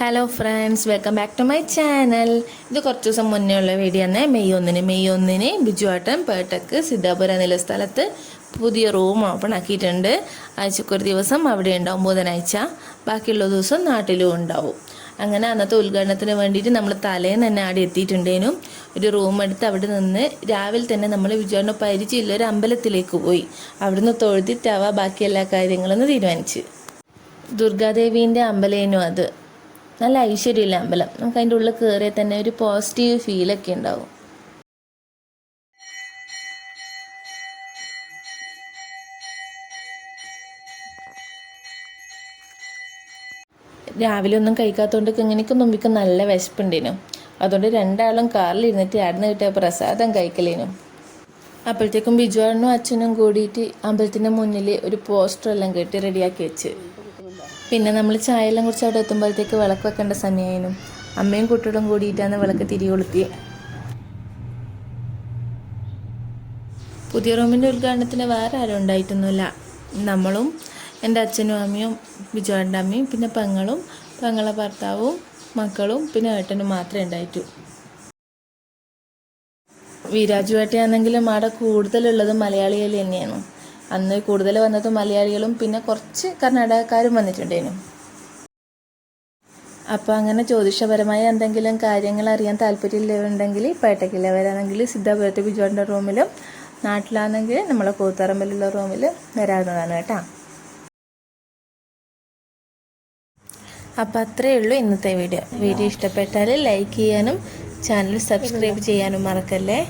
Hello friends welcome back to my channel ഇത് കുറച്ച് ദിവസം മുന്നേ ഉള്ള വീഡിയോ തന്നെ മെയ് ഒന്നിന് മെയ് ഒന്നിന് ബിജുവാട്ടൻ പേട്ടക്ക് സിദ്ധാപുര എന്നുള്ള സ്ഥലത്ത് പുതിയ റൂം ഓപ്പൺ ആക്കിയിട്ടുണ്ട്. ആഴ്ചക്ക് ഒരു ദിവസം അവിടെ ഉണ്ടാവും ബുധനാഴ്ച. ബാക്കിയുള്ള ദിവസം നാട്ടിലും ഉണ്ടാവും. അങ്ങനെ അന്നത്തെ ഉദ്ഘാടനത്തിന് വേണ്ടിയിട്ട് നമ്മൾ തലേന്ന് തന്നെ ആടെ എത്തിയിട്ടുണ്ടേനും. ഒരു റൂം എടുത്ത് അവിടെ നിന്ന് രാവിലെ തന്നെ നമ്മൾ വിജയണ്ണ പരിചയമുള്ള ഒരു അമ്പലത്തിലേക്ക് പോയി. അവിടുന്ന് തൊഴുതിട്ടാവാ ബാക്കി എല്ലാ കാര്യങ്ങളെന്ന് തീരുമാനിച്ച്. ദുർഗാദേവീന്റെ അമ്പലേനും അത്. നല്ല ഐശ്വര്യമില്ല അമ്പലം. നമുക്ക് അതിന്റെ ഉള്ളിൽ കയറിയാൽ തന്നെ ഒരു പോസിറ്റീവ് ഫീലൊക്കെ ഉണ്ടാവും. രാവിലെ ഒന്നും കഴിക്കാത്തതുകൊണ്ട് ഇങ്ങനെയൊക്കെ നുമ്പിക്ക് നല്ല വിശപ്പുണ്ടേനു. അതുകൊണ്ട് രണ്ടാളും കാറിലിരുന്നിട്ട് ആടുന്ന കിട്ടിയ പ്രസാദം കഴിക്കലേനും. അപ്പോഴത്തേക്കും ബിജുവാണനും അച്ഛനും കൂടിയിട്ട് അമ്പലത്തിന്റെ മുന്നിൽ ഒരു പോസ്റ്റർ എല്ലാം കെട്ടി റെഡിയാക്കി വെച്ച്. പിന്നെ നമ്മൾ ചായയെല്ലാം കുറിച്ച് അവിടെ എത്തുമ്പോഴത്തേക്ക് വിളക്ക് വെക്കേണ്ട സമയമായിരുന്നു അമ്മയും കുട്ടികളും കൂടിയിട്ടാണ് വിളക്ക് തിരി പുതിയ റൂമിന്റെ ഉദ്ഘാടനത്തിന് വേറെ ആരും ഉണ്ടായിട്ടൊന്നുമില്ല. നമ്മളും എന്റെ അച്ഛനും അമ്മയും ബിജുവാന്റെ അമ്മയും പിന്നെ പെങ്ങളും പെങ്ങളെ ഭർത്താവും മക്കളും പിന്നെ ഏട്ടനും മാത്രമേ ഉണ്ടായിട്ടു. വിരാജുവേട്ടയാണെങ്കിലും അവിടെ കൂടുതലുള്ളത് മലയാളികൾ തന്നെയാണ്. അന്ന് കൂടുതൽ വന്നത് മലയാളികളും പിന്നെ കുറച്ച് കർണാടകക്കാരും വന്നിട്ടുണ്ടേനു അപ്പോൾ അങ്ങനെ ജ്യോതിഷപരമായ എന്തെങ്കിലും കാര്യങ്ങൾ അറിയാൻ താല്പര്യമുണ്ടെങ്കിൽ പേട്ടക്കില്ല വരാണെങ്കിൽ സിദ്ധാപുരത്ത് ബിജുവാന്റെ റൂമിലും നാട്ടിലാണെങ്കിൽ നമ്മളെ കൂത്തറമ്പിലുള്ള റൂമിൽ വരാവുന്നതാണ് കേട്ടോ. അപ്പോൾ അത്രയേ ഉള്ളൂ ഇന്നത്തെ വീഡിയോ. വീഡിയോ ഇഷ്ടപ്പെട്ടാൽ ലൈക്ക് ചെയ്യാനും ചാനൽ സബ്സ്ക്രൈബ് ചെയ്യാനും മറക്കല്ലേ?